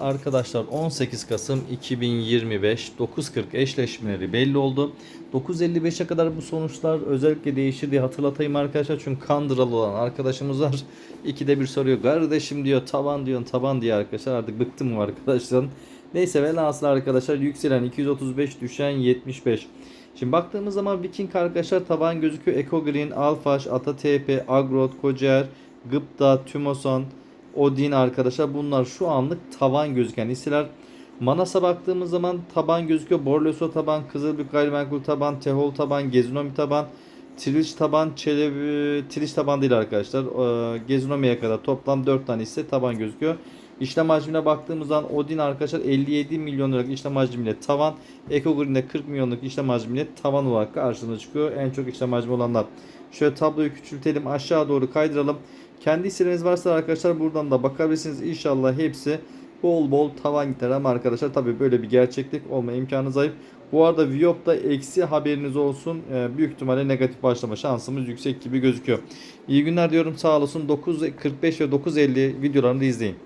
Arkadaşlar 18 Kasım 2025 9.40 eşleşmeleri belli oldu. 9.55'e kadar bu sonuçlar özellikle değişir diye hatırlatayım arkadaşlar. Çünkü kandıralı olan arkadaşımız var. İkide bir soruyor. Kardeşim diyor taban diyor taban diye arkadaşlar. Artık bıktım bu arkadaşların. Neyse velhasıl arkadaşlar yükselen 235 düşen 75. Şimdi baktığımız zaman Viking arkadaşlar taban gözüküyor. Eco Green, Alfaş, Ata TP, Agrot, Kocer, Gıpta, Tümoson, Odin arkadaşlar bunlar şu anlık tavan gözüken hisseler. Manas'a baktığımız zaman taban gözüküyor. Borloso taban, Kızılbük gayrimenkul taban, Tehol taban, Gezinomi taban, Triliç taban, Çelebi, Triliç taban değil arkadaşlar. Ee, Gezinomi'ye kadar toplam 4 tane hisse taban gözüküyor. İşlem hacmine baktığımız zaman Odin arkadaşlar 57 milyon liralık işlem hacmiyle tavan. Eco Green'de 40 milyonluk işlem hacmiyle tavan olarak karşımıza çıkıyor. En çok işlem hacmi olanlar. Şöyle tabloyu küçültelim aşağı doğru kaydıralım. Kendi hisseleriniz varsa arkadaşlar buradan da bakabilirsiniz. İnşallah hepsi bol bol tavan gider ama arkadaşlar tabii böyle bir gerçeklik olma imkanı zayıf. Bu arada Viop'ta eksi haberiniz olsun. Ee, büyük ihtimalle negatif başlama şansımız yüksek gibi gözüküyor. İyi günler diyorum sağ olasın. 9.45 ve 9.50 videolarını izleyin.